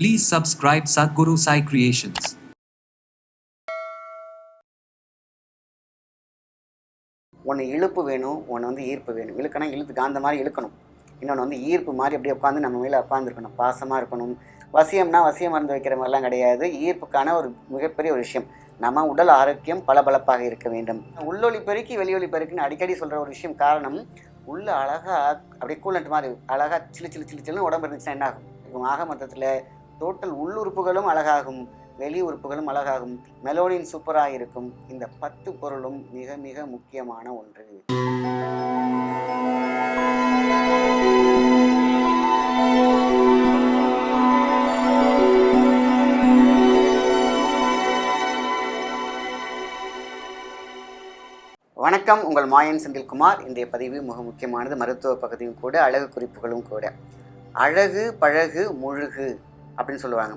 Please subscribe Sadhguru Sai Creations. ஒன்று இழுப்பு வேணும் ஒன்று வந்து ஈர்ப்பு வேணும். இழுக்கணும் இழுத்து காந்த மாதிரி இழுக்கணும். இன்னொன்று வந்து ஈர்ப்பு மாதிரி அப்படியே உட்காந்து நம்ம மேலே உட்காந்துருக்கணும் பாசமாக இருக்கணும். வசியம்னா வசியம் மருந்து வைக்கிற மாதிரிலாம் கிடையாது. ஈர்ப்புக்கான ஒரு மிகப்பெரிய ஒரு விஷயம். நம்ம உடல் ஆரோக்கியம் பளபளப்பாக இருக்க வேண்டும். உள்ளொலி பெருக்கி வெளியொலி பெருக்குன்னு அடிக்கடி சொல்கிற ஒரு விஷயம் காரணம் உள்ள அழகாக அப்படியே கூலண்ட் மாதிரி அழகாக சிலு சிலு சிலு சிலுன்னு உடம்பு இருந்துச்சுன்னா என்ன ஆகும் இப்போ ஆக மொத்தத்தில் டோட்டல் உள்ளுறுப்புகளும் அழகாகும் வெளி உறுப்புகளும் அழகாகும். மெலோனின் சூப்பராக இருக்கும். இந்த பத்து பொருளும் மிக மிக முக்கியமான ஒன்று. வணக்கம். உங்கள் மாயன் செந்தில்குமார். இன்றைய பதிவு மிக முக்கியமானது. மருத்துவ பகுதியும் கூட அழகு குறிப்புகளும் கூட. அழகு பழகு முழுகு. அப்படின்னு சொல்லுவாங்க.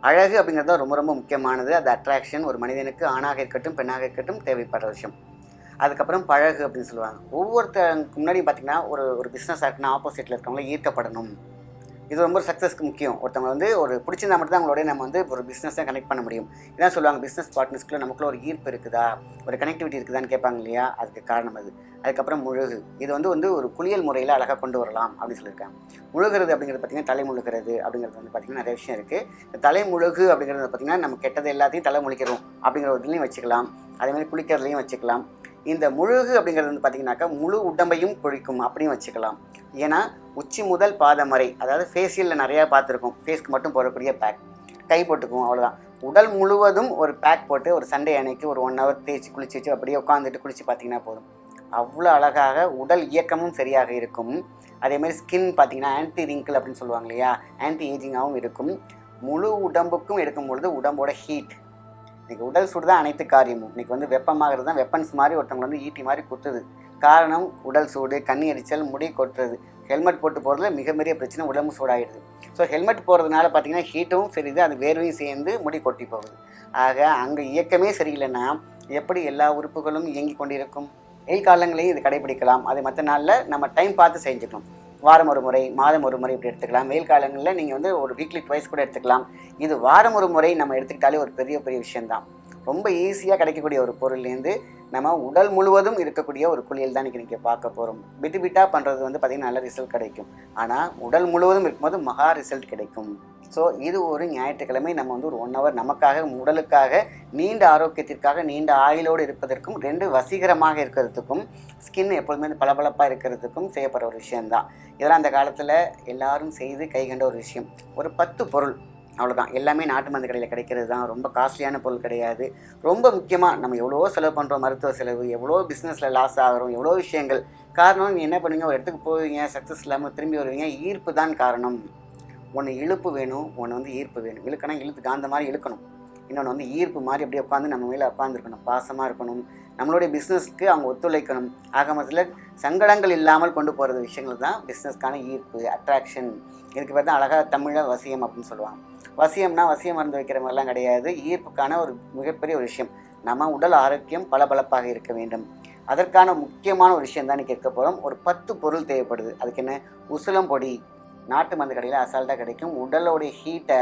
அழகு அப்படிங்கிறது தான் ரொம்ப ரொம்ப முக்கியமானது. அது அட்ராக்ஷன் ஒரு மனிதனுக்கு ஆணாக இருக்கட்டும் பெண்ணாக இருக்கட்டும் தேவைப்படுற விஷயம். அதுக்கப்புறம் பழகு அப்படின்னு சொல்லுவாங்க. ஒவ்வொருத்தருக்கு முன்னாடி பார்த்தீங்கன்னா ஒரு ஒரு பிஸ்னஸ் இருக்குன்னா ஆப்போசிட்டில் இருக்கவங்கள ஈர்க்கப்படணும். இது ரொம்ப சக்ஸஸ்க்கு முக்கியம். ஒருத்தவங்க வந்து ஒரு பிடிச்சிருந்தா மட்டும் தான் அவங்களோட நம்ம வந்து ஒரு பிஸ்னஸை கனெக்ட் பண்ண முடியும். இதான் சொல்லுவாங்க பிஸ்னஸ் பார்ட்னர்ஸ்க்குள்ள நமக்குள்ள ஒரு ஈர்ப்பு இருக்குதா? ஒரு கனெக்டிவிட்டி இருக்குதான்னு கேட்பாங்க இல்லையா? அதுக்கு காரணம் அது. அதுக்கப்புறம் முழுகு. இது வந்து வந்து ஒரு குளியல் முறையில் அழகாக கொண்டு வரலாம் அப்படின்னு சொல்லியிருக்காங்க. முழுகிறது அப்படிங்கிறது பார்த்திங்கன்னா தலை முழுகிறது அப்படிங்கிறது வந்து பார்த்திங்கன்னா நிறைய விஷயம் இருக்குது இந்த தலை முழுகு அப்படிங்கிறது பார்த்திங்கன்னா நம்ம கெட்டது எல்லாத்தையும் தலை முழிக்கிறோம் அப்படிங்கிற ஒரு இதுலையும் வச்சுக்கலாம். அதேமாதிரி குளிக்கிறதுலையும் வச்சுக்கலாம். இந்த முழுகு அப்படிங்கிறது வந்து பார்த்திங்கனாக்கா முழு உடம்பையும் குழிக்கும் அப்படின்னு வச்சுக்கலாம். ஏன்னா உச்சி முதல் பாதம் வரை அதாவது ஃபேஷியலில் நிறையா பார்த்துருக்கோம் ஃபேஸ்க்கு மட்டும் போடக்கூடிய பேக் கை போட்டுக்குவோம் அவ்வளோதான் உடல் முழுவதும் ஒரு பேக் போட்டு ஒரு சண்டே அன்னைக்கு ஒரு ஒன் ஹவர் தேய்ச்சி குளிச்சு வச்சு அப்படியே உட்காந்துட்டு குளிச்சு பார்த்தீங்கன்னா போதும். அவ்வளோ அழகாக உடல் இயக்கமும் சரியாக இருக்கும். அதேமாதிரி ஸ்கின் பார்த்தீங்கன்னா ஆன்டி ரிங்கிள் அப்படின்னு சொல்லுவாங்க இல்லையா? ஆன்டி ஏஜிங்காகவும் இருக்கும். முழு உடம்புக்கும் எடுக்கும் பொழுது உடம்போட ஹீட் இன்றைக்கி உடல் சூடு தான் அனைத்து காரியமும். இன்றைக்கி வந்து வெப்பமாகிறது தான். வெப்பன்ஸ் மாதிரி ஒருத்தவங்களை வந்து ஈட்டி மாதிரி குத்துது. காரணம் உடல் சூடு கண்ணி எரிச்சல் முடி கொட்டுறது. ஹெல்மெட் போட்டு போகிறதுல மிக பெரிய பிரச்சனை உடம்பு சூடாகிடுது ஸோ ஹெல்மெட் போகிறதுனால பார்த்தீங்கன்னா ஹீட்டும் சரிது அது வேர்வையும் சேர்ந்து முடி கொட்டி போகுது. ஆக அங்கே இயக்கமே சரியில்லைன்னா எப்படி எல்லா உறுப்புகளும் இயங்கி கொண்டிருக்கும்? வெயில் காலங்களையும் இது கடைபிடிக்கலாம். அது மற்ற நாளில் நம்ம டைம் பார்த்து செஞ்சுக்கணும் வாரம் ஒரு முறை மாதம் ஒரு முறை இப்படி எடுத்துக்கலாம். வெயில் காலங்களில் நீங்கள் வந்து ஒரு வீக்லி ட்வைஸ் கூட எடுத்துக்கலாம். இது வாரம் ஒரு முறை நம்ம எடுத்துக்கிட்டாலே ஒரு பெரிய பெரிய விஷயம்தான். ரொம்ப ஈஸியாக கிடைக்கக்கூடிய ஒரு பொருள்லேருந்து நம்ம உடல் முழுவதும் இருக்கக்கூடிய ஒரு குளியல் தான் இன்றைக்கி நீங்கள் பார்க்க போகிறோம் பிட்டு பிட்டாக பண்ணுறது வந்து பார்த்திங்கன்னா நல்ல ரிசல்ட் கிடைக்கும். ஆனால் உடல் முழுவதும் இருக்கும்போது மகா ரிசல்ட் கிடைக்கும். ஸோ இது ஒரு ஞாயிற்றுக்கிழமை. நம்ம வந்து ஒரு ஒன் ஹவர் நமக்காக உடலுக்காக நீண்ட ஆரோக்கியத்திற்காக நீண்ட ஆயுளோடு இருப்பதற்கும் ரெண்டு வசீகரமாக இருக்கிறதுக்கும் ஸ்கின் எப்பொழுதுமே பளபளப்பாக இருக்கிறதுக்கும் செய்யப்படுற ஒரு விஷயம்தான். இதெல்லாம் அந்த காலத்தில் எல்லாரும் செய்து கைகண்ட ஒரு விஷயம். ஒரு பத்து பொருள் அவ்வளோதான் எல்லாமே நாட்டு மருந்து கடையில் கிடைக்கிறது தான் ரொம்ப காஸ்ட்லியான பொருள் கிடையாது. ரொம்ப முக்கியமாக நம்ம எவ்வளோ செலவு பண்ணுறோம் மருத்துவ செலவு எவ்வளோ பிஸ்னஸில் லாஸ் ஆகிறோம் எவ்வளோ விஷயங்கள். காரணம் நீங்கள் என்ன பண்ணுவீங்க? ஒரு இடத்துக்கு போவீங்க சக்ஸஸ் இல்லாமல் திரும்பி வருவீங்க. ஈர்ப்பு தான் காரணம். ஒன்று இழுப்பு வேணும் ஒன்று வந்து ஈர்ப்பு வேணும். இழுக்கணும் இழுத்து காந்த மாதிரி இழுக்கணும். இன்னொன்று வந்து ஈர்ப்பு மாதிரி அப்படியே உட்காந்து நம்ம மேலே உட்காந்துருக்கணும் பாசமாக இருக்கணும். நம்மளுடைய பிஸ்னஸ்க்கு அவங்க ஒத்துழைக்கணும். ஆக மொத்தத்தில் சங்கடங்கள் இல்லாமல் கொண்டு போகிறது விஷயங்கள் தான் பிஸ்னஸ்க்கான ஈர்ப்பு அட்ராக்ஷன் இதுக்கு பேர் தான் அழகாக தமிழில் வசியம் அப்படின்னு சொல்லுவாங்க. வசியம்னா வசியம் மருந்து வைக்கிற மாதிரிலாம் கிடையாது. ஈர்ப்புக்கான ஒரு மிகப்பெரிய ஒரு விஷயம். நம்ம உடல் ஆரோக்கியம் பளபளப்பாக இருக்க வேண்டும். அதற்கான முக்கியமான ஒரு விஷயம் தான் கேட்க போகிறோம் ஒரு பத்து பொருள் தேவைப்படுது. அதுக்கு என்ன? உசிலம் பொடி நாட்டு மருந்து கடையில் அசால்ட்டாக கிடைக்கும். உடலோடைய ஹீட்டை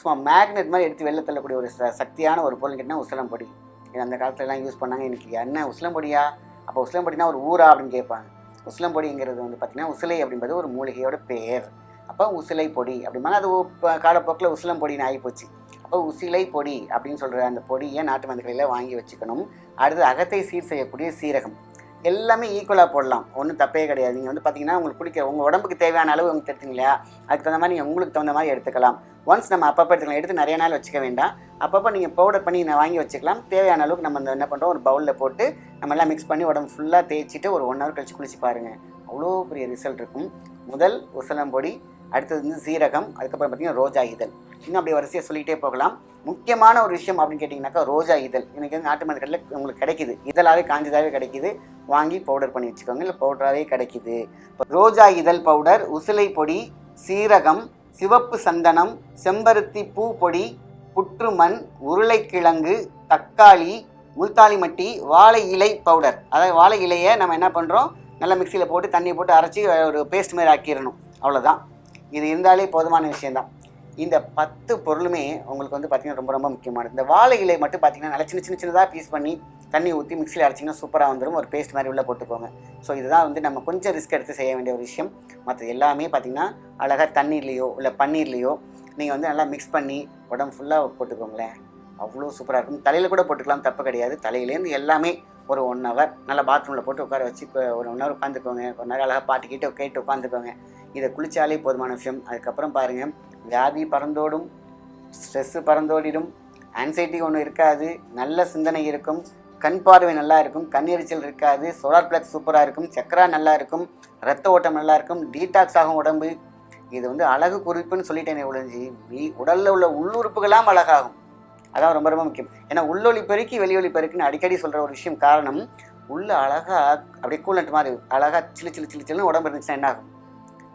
சும்மா மேக்னெட் மாதிரி எடுத்து வெளில தள்ளக்கூடிய ஒரு ச சக்தியான ஒரு பொருள் கேட்டால் உசிலம் பொடி. இது அந்த காலத்துலலாம் யூஸ் பண்ணாங்க. இன்றைக்கி என்ன உசிலம் பொடியா? அப்போ உசிலம்பொடினா ஒரு ஊரா அப்படின்னு கேட்பாங்க. உசிலம் பொடிங்கிறது வந்து பார்த்திங்கன்னா உசிலை அப்படின்றது ஒரு மூலிகையோட பேர் அப்போ உசிலை பொடி அப்படிம்பாங்க. அது இப்போ காலப்போக்கில் உசிலம்பொடின்னு ஆகிப்போச்சு அப்போ உசிலை பொடி அப்படின்னு சொல்கிற அந்த பொடியை நாட்டு மருந்து கடையில் வாங்கி வச்சுக்கணும். அடுத்து அகத்தை சீர் செய்யக்கூடிய சீரகம். எல்லாமே ஈக்குவலாக போடலாம். ஒன்றும் தப்பே கிடையாது. நீங்கள் வந்து பார்த்தீங்கன்னா உங்களுக்கு பிடிக்கிற உங்கள் உடம்புக்கு தேவையான அளவு உங்களுக்கு எடுத்தீங்க இல்லையா அதுக்கு தகுந்த மாதிரி நீங்கள் உங்களுக்கு தகுந்த மாதிரி எடுத்துக்கலாம். ஒன்ஸ் நம்ம அப்பப்போ எடுத்துக்கலாம். எடுத்து நிறைய நாள் வச்சுக்க வேண்டாம். அப்பப்போ நீங்கள் பவுடர் பண்ணி நான் வாங்கி வச்சுக்கலாம். தேவையான அளவுக்கு நம்ம இந்த என்ன பண்ணுறோம் ஒரு பவுலில் போட்டு நம்ம எல்லாம் மிக்ஸ் பண்ணி உடம்பு ஃபுல்லாக தேய்ச்சிட்டு ஒரு ஒன் ஹவர் கழிச்சு குளிச்சு பாருங்கள் அவ்வளோ பெரிய ரிசல்ட் இருக்கும். முதல் உசலம்பொடி அடுத்தது வந்து சீரகம் அதுக்கப்புறம் பார்த்தீங்கன்னா ரோஜா இதழ். இன்னும் அப்படியே வரிசையாக சொல்லிகிட்டே போகலாம். முக்கியமான ஒரு விஷயம் அப்படின்னு கேட்டிங்கனாக்கா ரோஜா இதழ். இன்றைக்கி வந்து நாட்டு மருந்து கடையில் உங்களுக்கு கிடைக்கிது. இதழாகவே காஞ்சதாகவே கிடைக்கிது. வாங்கி பவுடர் பண்ணி வச்சுக்கோங்க. இல்லை பவுடராகவே கிடைக்குது. ரோஜா இதழ் பவுடர் உசிலை பொடி சீரகம் சிவப்பு சந்தனம் செம்பருத்தி பூ பொடி புற்றுமண் உருளைக்கிழங்கு தக்காளி முல்தாலி மட்டி வாழை இலை பவுடர் அதாவது வாழை இலையை நம்ம என்ன பண்ணுறோம் நல்லா மிக்சியில் போட்டு தண்ணி போட்டு அரைச்சி ஒரு பேஸ்ட் மாதிரி ஆக்கிடணும். அவ்வளோதான் இது இருந்தாலே போதுமான விஷயந்தான் இந்த பத்து பொருளுமே உங்களுக்கு வந்து பார்த்திங்கன்னா ரொம்ப ரொம்ப முக்கியமானது. இந்த வாழை இலை மட்டும் பார்த்தீங்கன்னா நல்லா சின்ன சின்ன சின்னதாக பீஸ் பண்ணி தண்ணி ஊற்றி மிக்சியில் அரைச்சிங்கன்னா சூப்பராக வந்துடும் ஒரு பேஸ்ட் மாதிரி உள்ளே போட்டுக்கோங்க. ஸோ இதுதான் வந்து நம்ம கொஞ்சம் ரிஸ்க் எடுத்து செய்ய வேண்டிய ஒரு விஷயம். மற்ற எல்லாமே பார்த்திங்கன்னா அழகாக தண்ணீர்லேயோ இல்லை பன்னீர்லேயோ நீங்கள் வந்து நல்லா மிக்ஸ் பண்ணி உடம்பு ஃபுல்லாக போட்டுக்கோங்களேன். அவ்வளோ சூப்பராக இருக்கும். தலையில் கூட போட்டுக்கலாம் தப்பு கிடையாது. தலையிலேருந்து எல்லாமே ஒரு ஒன் ஹவர் நல்லா பாத்ரூமில் போட்டு உட்கார வச்சு இப்போ ஒரு ஒன் ஹவர் உட்காந்துக்கோங்க. ஒரு நேரம் அழகாக பாட்டு கேட்டு கேட்டு உட்காந்துக்கோங்க. இதை குளிச்சாலே போதுமான விஷயம். அதுக்கப்புறம் பாருங்கள் வியாதி பறந்தோடும் ஸ்ட்ரெஸ்ஸு பறந்தோடிடும் ஆன்சைட்டி ஒன்றும் இருக்காது. நல்ல சிந்தனை இருக்கும். கண் பார்வை நல்லா இருக்கும் கண் எரிச்சல் இருக்காது சோலார் பிளக்ஸ் சூப்பராக இருக்கும் சக்கரா நல்லா இருக்கும் ரத்த ஓட்டம் நல்லா இருக்கும் டீடாக்ஸ் ஆகும் உடம்பு. இது வந்து அழகு குறிப்புன்னு சொல்லிட்டேனே ஒழிஞ்சு வீ- உடலில் உள்ள உள்ளுறுப்புகளாம் அழகாகும். அதான் ரொம்ப ரொம்ப முக்கியம். ஏன்னா உள்ளொலி பெருக்கி வெளியொலி பெருக்குன்னு அடிக்கடி சொல்கிற ஒரு விஷயம் காரணம் உள்ள அழகாக அப்படியே கூலண்ட் மாதிரி அழகாக சிலு சிலு சிலு சிலுன்னு உடம்பு இருந்துச்சுன்னா என்ன ஆகும்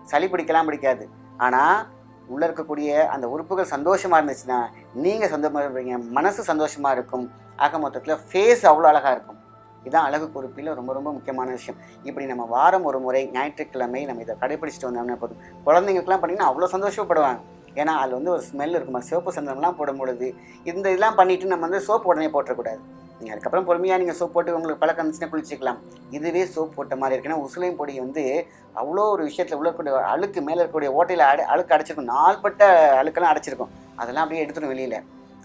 சளி பிடிக்கலாம் பிடிக்காது. ஆனால் உள்ளே இருக்கக்கூடிய அந்த உறுப்புகள் சந்தோஷமாக இருந்துச்சுன்னா நீங்கள் சந்தோஷமாக இருப்பீங்க மனசு சந்தோஷமாக இருக்கும். ஆக மொத்தத்தில் ஃபேஸ் அவ்வளோ அழகாக இருக்கும். இதுதான் அழகு குறிப்பில் ரொம்ப ரொம்ப முக்கியமான விஷயம். இப்படி நம்ம வாரம் ஒரு முறை ஞாயிற்றுக்கிழமை நம்ம இதை கடைபிடிச்சிட்டு வந்தோம்னா போதும்? குழந்தைங்களுக்குலாம் பண்ணிங்கன்னா அவ்வளோ சந்தோஷப்படுவாங்க. ஏன்னா அதில் வந்து ஒரு ஸ்மெல் இருக்கும்? சோப்பு சிவப்பு சந்தனம்லாம் போடும் பொழுது இந்த இதெல்லாம் பண்ணிவிட்டு நம்ம வந்து சோப்பு உடனே போட்டக்கூடாது நீங்கள் அதுக்கப்புறம் பொறுமையாக நீங்கள் சோப் போட்டு உங்களுக்கு பழக்கம் இருந்துச்சுன்னா குளிச்சிக்கலாம். இதுவே சோப் போட்ட மாதிரி இருக்குன்னா உசுலையும் பொடி வந்து அவ்வளோ ஒரு விஷயத்தில் உள்ள அழுக்கு மேலே இருக்கக்கூடிய ஓட்டையில் அடை அழுக்கு அடைச்சிருக்கும். நாள்பட்ட அழுக்கெல்லாம் அடைச்சிருக்கும். அதெல்லாம் அப்படியே எடுத்துடும் வெளியில்.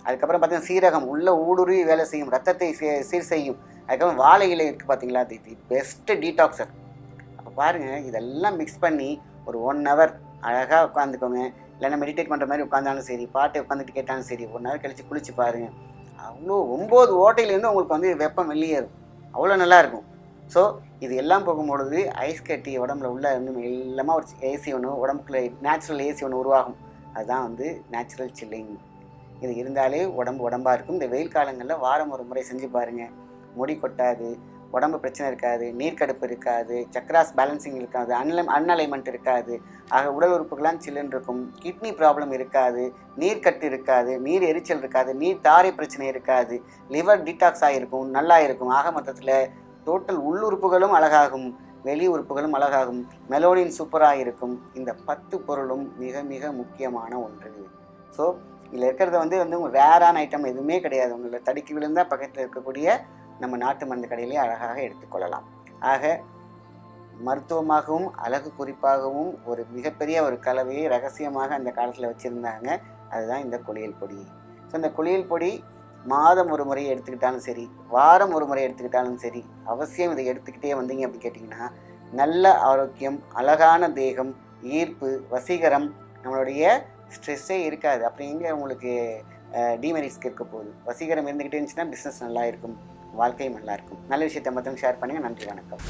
அதுக்கப்புறம் பார்த்தீங்கன்னா சீரகம் உள்ள ஊடுருவி வேலை செய்யும். ரத்தத்தை சீர் செய்யும். அதுக்கப்புறம் வாழை இலை இருக்குது பார்த்தீங்களா அது தி பெஸ்ட்டு டீடாக்சர் அப்போ பாருங்கள் இதெல்லாம் மிக்ஸ் பண்ணி ஒரு ஒன் ஹவர் அழகாக உட்காந்துக்கோங்க. இல்லைன்னா மெடிடேட் பண்ணுற மாதிரி உட்காந்தாலும் சரி பாட்டு உட்காந்துட்டு கேட்டாலும் சரி ஒன் ஹவர் கழித்து குளிச்சு பாருங்கள் அவ்வளோ ஒம்பது ஓட்டையிலேருந்து உங்களுக்கு வந்து வெப்பம் வெளியேறும் அவ்வளோ நல்லாயிருக்கும். ஸோ இது எல்லாம் போகும்பொழுது ஐஸ் கட்டி உடம்புல உள்ள வந்து எல்லாமே ஒரு ஏசி ஒன்று உடம்புக்குள்ள நேச்சுரல் ஏசி ஒன்று உருவாகும். அதுதான் வந்து நேச்சுரல் சில்லிங் இது இருந்தாலே உடம்பு உடம்பாக இருக்கும். இந்த வெயில் காலங்களில் வாரம் ஒரு முறை செஞ்சு பாருங்கள் முடி கொட்டாது உடம்பு பிரச்சனை இருக்காது நீர்க்கடுப்பு இருக்காது சக்ராஸ் பேலன்சிங் இருக்காது அன்ல அன்அலைன்மெண்ட் இருக்காது. ஆக உடல் உறுப்புகள்லாம் சில்லுன்னு இருக்கும். கிட்னி ப்ராப்ளம் இருக்காது நீர்க்கட்டு இருக்காது நீர் எரிச்சல் இருக்காது நீர் தாரை பிரச்சனை இருக்காது லிவர் டீடாக்ஸ் ஆகிருக்கும் நல்லா இருக்கும். ஆக மொத்தத்தில் டோட்டல் உள்ளுறுப்புகளும் அழகாகும் வெளி உறுப்புகளும் அழகாகும் மெலோனின் சூப்பராக இருக்கும் இந்த பத்து பொருளும் மிக மிக முக்கியமான ஒன்று. ஸோ இதில் இருக்கிறது வந்து வந்து ரேரான ஐட்டம் எதுவுமே கிடையாது. உங்களை தடுக்கி விழுந்தால் பக்கத்தில் இருக்கக்கூடிய நம்ம நாட்டு மருந்து கடையிலே அழகாக எடுத்துக்கொள்ளலாம் ஆக மருத்துவமாகவும் அழகு குறிப்பாகவும் ஒரு மிகப்பெரிய ஒரு கலவையை ரகசியமாக அந்த காலத்தில் வச்சுருந்தாங்க. அதுதான் இந்த குளியல் பொடி. ஸோ இந்த குளியல் பொடி மாதம் ஒரு முறை எடுத்துக்கிட்டாலும் சரி வாரம் ஒரு முறை எடுத்துக்கிட்டாலும் சரி அவசியம் இதை எடுத்துக்கிட்டே வந்தீங்க அப்படின்னு கேட்டிங்கன்னா நல்ல ஆரோக்கியம் அழகான தேகம் ஈர்ப்பு வசீகரம் நம்மளுடைய ஸ்ட்ரெஸ்ஸே இருக்காது. அப்படி எங்கே உங்களுக்கு டிமெரிட்ஸ்க்கு இருக்க போகுது? வசீகரம் இருந்துக்கிட்டே இருந்துச்சுன்னா பிஸ்னஸ் நல்லா இருக்கும். வாழ்க்கையும் நல்லா இருக்கும் நல்ல விஷயத்தை மட்டும் ஷேர் பண்ணுங்கள் நன்றி வணக்கம்.